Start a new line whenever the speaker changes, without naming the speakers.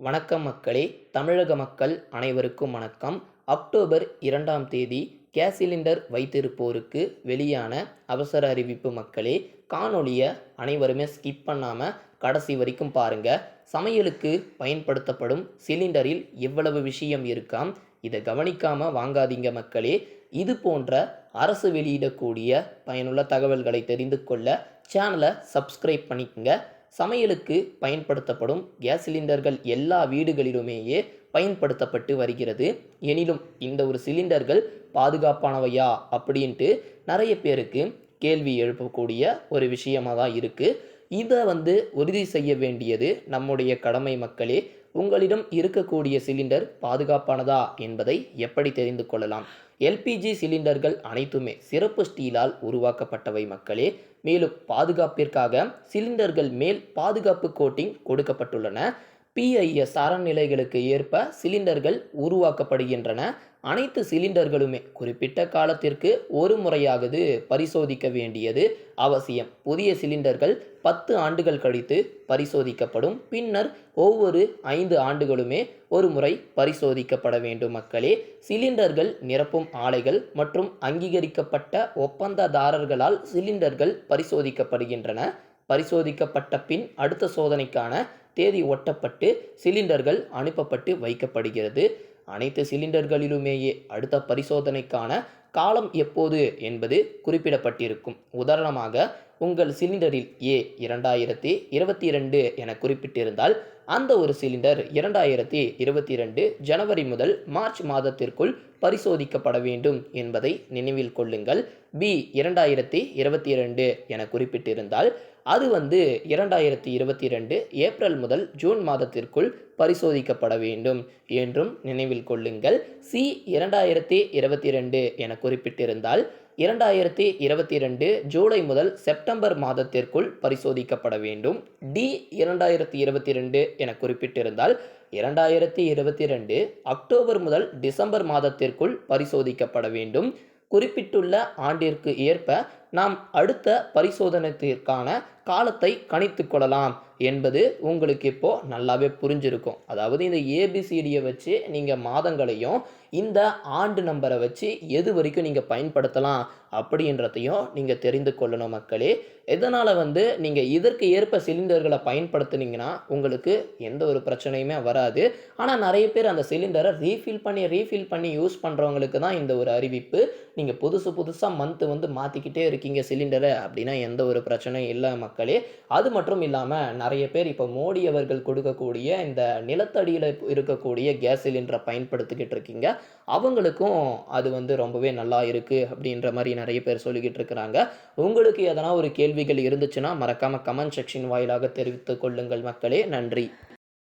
வணக்கம் மக்களே தமிழக மக்கள் அனைவருக்கும் வணக்கம். அக்டோபர் இரண்டாம் தேதி கேஸ் சிலிண்டர் வைத்திருப்போருக்கு வெளியான அவசர அறிவிப்பு மக்களே காணொளியை அனைவருமே ஸ்கிப் பண்ணாமல் கடைசி வரைக்கும் பாருங்கள் சமையலுக்கு பயன்படுத்தப்படும் சிலிண்டரில் எவ்வளவு விஷயம் இருக்காம் இதை கவனிக்காமல் வாங்காதீங்க மக்களே. இது போன்ற அரசு வெளியிடக்கூடிய பயனுள்ள தகவல்களை தெரிந்து கொள்ள சேனலை சப்ஸ்கிரைப் பண்ணிக்கங்க. சமையலுக்கு பயன்படுத்தப்படும் கேஸ் சிலிண்டர்கள் எல்லா வீடுகளிலுமேயே பயன்படுத்தப்பட்டு வருகிறது. எனினும் இந்த ஒரு சிலிண்டர்கள் பாதுகாப்பானவையா அப்படின்ட்டு நிறைய பேருக்கு கேள்வி எழுப்பக்கூடிய ஒரு விஷயமாக தான் இருக்குது இதை வந்து உறுதி செய்ய வேண்டியது நம்முடைய கடமை மக்களே. உங்களிடம் இருக்கக்கூடிய சிலிண்டர் பாதுகாப்பானதா என்பதை எப்படி தெரிந்து கொள்ளலாம்? எல்பிஜி சிலிண்டர்கள் அனைத்துமே சிறப்பு ஸ்டீலால் உருவாக்கப்பட்டவை மக்களே. மேலும் பாதுகாப்பிற்காக சிலிண்டர்கள் மேல் பாதுகாப்பு கோட்டிங் கொடுக்கப்பட்டுள்ளன. பிஐஎஸ் தரநிலைகளுக்கு ஏற்ப சிலிண்டர்கள் உருவாக்கப்படுகின்றன. அனைத்து சிலிண்டர்களுமே குறிப்பிட்ட காலத்திற்கு ஒரு முறையாவது பரிசோதிக்க வேண்டியது அவசியம். புதிய சிலிண்டர்கள் பத்து ஆண்டுகள் கழித்து பரிசோதிக்கப்படும். பின்னர் ஒவ்வொரு ஐந்து ஆண்டுகளுமே ஒரு முறை பரிசோதிக்கப்பட வேண்டும் மக்களே. சிலிண்டர்கள் நிரப்பும் ஆலைகள் மற்றும் அங்கீகரிக்கப்பட்ட ஒப்பந்ததாரர்களால் சிலிண்டர்கள் பரிசோதிக்கப்படுகின்றன. பரிசோதிக்கப்பட்ட பின் அடுத்த சோதனைக்கான தேதி ஒட்டப்பட்டு சிலிண்டர்கள் அனுப்பப்பட்டு வைக்கப்படுகிறது. அனைத்து சிலிண்டர்களிலுமேயே அடுத்த பரிசோதனைக்கான காலம் எப்போது என்பது குறிப்பிடப்பட்டிருக்கும். உதாரணமாக உங்கள் சிலிண்டரில் ஏ இரண்டாயிரத்தி இருபத்தி இரண்டு என குறிப்பிட்டிருந்தால் அந்த ஒரு சிலிண்டர் இரண்டாயிரத்தி இருபத்தி ரெண்டு ஜனவரி முதல் மார்ச் மாதத்திற்குள் பரிசோதிக்கப்பட வேண்டும் என்பதை நினைவில் கொள்ளுங்கள். பி இரண்டாயிரத்தி இருபத்தி இரண்டு என குறிப்பிட்டிருந்தால் அது வந்து இரண்டாயிரத்தி இருபத்தி ரெண்டு ஏப்ரல் முதல் ஜூன் மாதத்திற்குள் பரிசோதிக்கப்பட வேண்டும் என்றும் நினைவில் கொள்ளுங்கள். சி இரண்டாயிரத்தி இருபத்தி ரெண்டு என குறிப்பிட்டிருந்தால் இரண்டாயிரத்தி இருபத்தி ரெண்டு ஜூலை முதல் செப்டம்பர் மாதத்திற்குள் பரிசோதிக்கப்பட வேண்டும். டி இரண்டாயிரத்தி இருபத்தி ரெண்டு என குறிப்பிட்டிருந்தால் இரண்டாயிரத்தி இருபத்தி ரெண்டு அக்டோபர் முதல் டிசம்பர் மாதத்திற்குள் பரிசோதிக்கப்பட வேண்டும். குறிப்பிட்டுள்ள ஆண்டிற்கு ஏற்ப நாம் அடுத்த பரிசோதனத்திற்கான காலத்தை கணித்து கொள்ளலாம் என்பது உங்களுக்கு இப்போது நல்லாவே புரிஞ்சிருக்கும். அதாவது இந்த ஏபிசிடியை வச்சு நீங்கள் மாதங்களையும் இந்த ஆண்டு நம்பரை வச்சு எது வரைக்கும் நீங்கள் பயன்படுத்தலாம் அப்படின்றதையும் நீங்கள் தெரிந்து கொள்ளணும் மக்களே. இதனால் வந்து நீங்கள் இதற்கு ஏற்ப சிலிண்டர்களை பயன்படுத்துனீங்கன்னா உங்களுக்கு எந்த ஒரு பிரச்சனையுமே வராது. ஆனால் நிறைய பேர் அந்த சிலிண்டரை ரீஃபில் பண்ணி ரீஃபில் பண்ணி யூஸ் பண்ணுறவங்களுக்கு தான் இந்த ஒரு அறிவிப்பு. நீங்கள் புதுசு புதுசாக மந்த்து வந்து மாற்றிக்கிட்டே இருக்கீங்க. இருக்கீங்க சிலிண்டரை அப்படின்னா எந்த ஒரு பிரச்சனையும் இல்லை மக்களே. அது மட்டும் இல்லாமல் நிறைய பேர் இப்போ மோடி அவர்கள் கொடுக்கக்கூடிய இந்த நிலத்தடியில் இருக்கக்கூடிய கேஸ் சிலிண்டரை பயன்படுத்திக்கிட்டு இருக்கீங்க. அவங்களுக்கும் அது வந்து ரொம்பவே நல்லா இருக்குது அப்படின்ற மாதிரி நிறைய பேர் சொல்லிக்கிட்டு இருக்கிறாங்க. உங்களுக்கு எதனா ஒரு கேள்விகள் இருந்துச்சுன்னா மறக்காமல் கமெண்ட் செக்ஷன் வாயிலாக தெரிவித்துக் கொள்ளுங்கள் மக்களே. நன்றி.